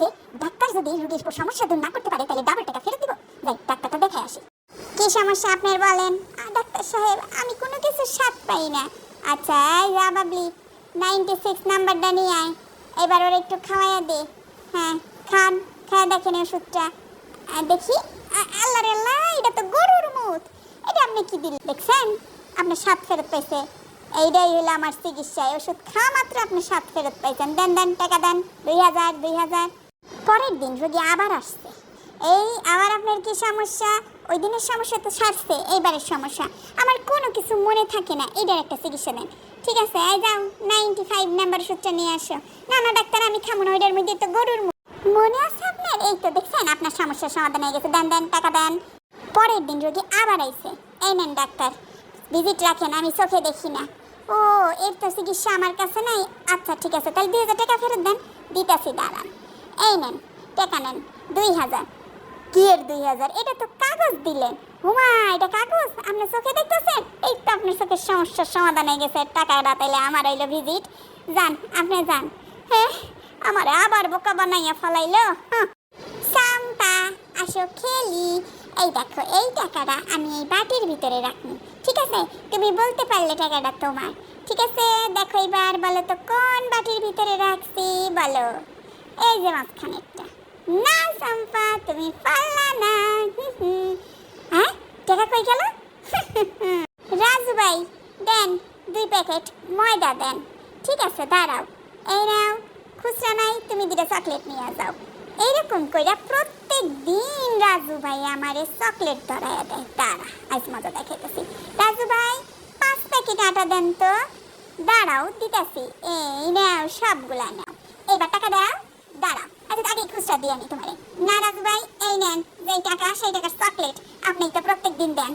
বলছে ডাক্তার যদি রোগীর সমস্যা দূর না করতে পারে তাহলে ডাবল টাকা ফেরত দিব। যাই ডাক্তারটা দেখে আসি। কি সমস্যা আপনার বলেন? ডাক্তার সাহেব আমি কোনো কিছু স্বাদ পাই না। আচ্ছা যা বাবলি নাইনটি সিক্স নাম্বারটা নিয়ে আয়। এবার ওর একটু খাওয়াইয়া দে। হ্যাঁ খান খাওয়া দেখেন ওষুধটা। দেখি আল্লাহ রে আল্লাহ এটা তো গরুর মুখ এটা আপনি কি দিলেন দেখছেন? আপনার স্বাদ ফেরত পাইছে। এইটাই হলো আমার চিকিৎসা ওষুধ খাওয়া মাত্র আপনি স্বাদ ফেরত পাইছেন। দেন দেন টাকা দেন। দুই হাজার দুই হাজার। পরের দিন রোগী আবার আসছে। এই আবার আপনার কি সমস্যা? ওই দিনের সমস্যা তো সারছে, এইবারের সমস্যা। আমার কোনো কিছু মনে থাকে না, এটার একটা চিকিৎসা দেন। ঠিক আছে, এই যাও নাইনটি ফাইভ নাম্বার ওষুধটা নিয়ে আসো। না না, ডাক্তার, আমি খাব না, ওইটার মধ্যে তো গরুর মনে আছে আপনার? এই তো দেখছেন, আপনার সমস্যার সমাধান হয়ে গেছে। দেন দেন, টাকা দেন। পরের দিন রোগী আবার আইছে। এই নেন, ডাক্তার। ভিজিট রাখেন, আমি চোখে দেখি না। ও, এর তো চিকিৎসা আমার কাছে নাই। আচ্ছা ঠিক আছে, তাহলে দুই হাজার টাকা ফেরত দেন। দিতাছি, দাঁড়ান। এই নেন। টাকা নেন দুই হাজার। কি এর দুই হাজার? এটা তো কাগজ দিলেন। হুমা এটা কাগজ? আপনি চোখে দেখতেছেন? এই তো আপনার চোখের সমস্যার সমাধান হয়ে গেছে। টাকাটা তাইলে আমার হইল ভিজিট যান, আপনি যান। হ্যাঁ আমার আবার বোকা বানাইয়া ফলাইলো। সাম্পা আসো খেলি। এই দেখো, এই টাকাটা আমি এই বাটির ভিতরে রাখি ঠিক আছে? তুমি বলতে পারলে টাকাটা তোমার। ঠিক আছে? দেখো এবার বলো তো, কোন বাটির ভিতরে রাখছি? বলো। এই যে মাঝখানেরটা। না সাম্পা তুমি পারলা না। হ্যাঁ টাকা কই গেল? রাজু ভাই, দেন দুই প্যাকেট ময়দা দেন। ঠিক আছে, দাঁড়াও। এই নাও, খুচরা নাই, তুমি দুটো চকলেট নিয়ে যাও। এইরকম কইরা প্রত্যেক দিন রাজু ভাই আমারে চকলেট ধরাইয়া দেয়। দাঁড়া, আজ মজা দেখাইতেছি। রাজু ভাই, পাঁচ প্যাকেট আটা দেন তো। দাঁড়াও, দিতেছি। এই নাও, সবগুলা নাও। এবার টাকা দাও। দাঁড়াও। আচ্ছা আগে খুচরা দিয়ে আনি তোমারে। না রাজু ভাই, এই নেন, যেই টাকা, সেই টাকার চকলেট আপনি তো প্রত্যেক দিন দেন।